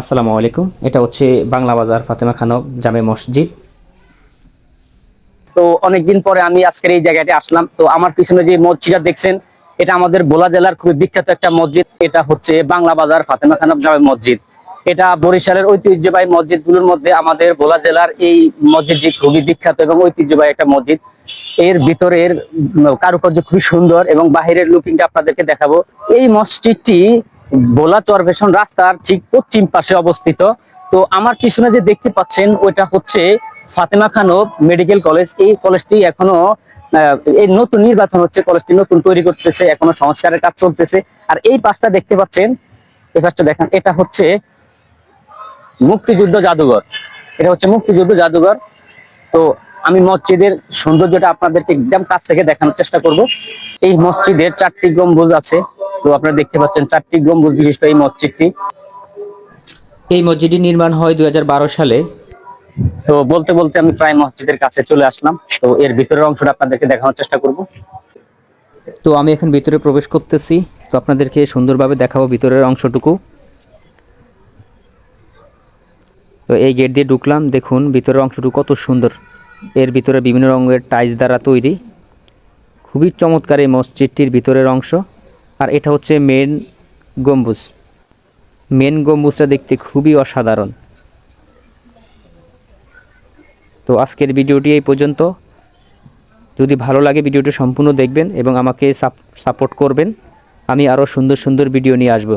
আসসালামু আলাইকুম। এটা হচ্ছে বাংলা বাজার ফাতেমা খানম জামে মসজিদ। তো অনেকদিন পরে আমি আজকের এই জায়গাটি আসলাম। তো আমার পিছনে যে মসজিদটা দেখছেন, এটা আমাদের ভোলা জেলার খুবই বিখ্যাত একটা মসজিদ। এটা হচ্ছে বাংলা বাজার ফাতেমা খানম জামে মসজিদ। এটা বরিশালের ঐতিহ্যবাহী মসজিদগুলোর মধ্যে আমাদের ভোলা জেলার এই মসজিদটি খুবই বিখ্যাত এবং ঐতিহ্যবাহী একটা মসজিদ। এর ভিতরের কারুকার্য খুবই সুন্দর এবং বাহিরের লুকিংটা আপনাদেরকে দেখাবো। এই মসজিদটি ভোলা চরভেশন রাস্তার ঠিক পশ্চিম পাশে অবস্থিত। তো আমার পিছনে যে দেখতে পাচ্ছেন, ওইটা হচ্ছে ফাতেমা খানব মেডিকেল কলেজ। এই কলেজটি এখনও এই নতুন নির্বাচন হচ্ছে, কলেজটি নতুন তৈরি করতেছে, এখনও সংস্কারের কাজ চলতেছে। আর এই পাশটা দেখতে পাচ্ছেন, এই পাশটা দেখেন, এটা হচ্ছে মুক্তিযুদ্ধ জাদুঘর। এটা হচ্ছে মুক্তিযুদ্ধ জাদুঘর। তো আমি মসজিদের সৌন্দর্যটা আপনাদেরকে একদম কাছ থেকে দেখানোর চেষ্টা করব। এই মসজিদের চারটি গম্বুজ আছে। তো আপনারা দেখতে পাচ্ছেন চারটি গম্বুজ বিশিষ্ট এই মসজিদটি। এই মসজিদটি নির্মাণ হয় দুই হাজার বারো সালে। তো বলতে বলতে আমি প্রায় মসজিদের কাছে চলে আসলাম। তো এর ভিতরের অংশটা আপনাদেরকে দেখানোর চেষ্টা করব। তো আমি এখন ভিতরে প্রবেশ করতেছি। তো আপনাদেরকে সুন্দরভাবে দেখাবো ভিতরের অংশটুকু। তো এই গেট দিয়ে ঢুকলাম। দেখুন ভিতরের অংশটুকু কত সুন্দর। এর ভিতরে বিভিন্ন রঙের টাইলস দ্বারা তৈরি। খুবই চমৎকার এই মসজিদটির ভিতরের অংশ। আর এটা হচ্ছে মেন গম্বুজ। মেন গম্বুজটা দেখতে খুবই অসাধারণ। তো আজকের ভিডিওটি এই পর্যন্ত। যদি ভালো লাগে ভিডিওটি সম্পূর্ণ দেখবেন এবং আমাকে সাপোর্ট করবেন, আমি আরও সুন্দর সুন্দর ভিডিও নিয়ে আসব।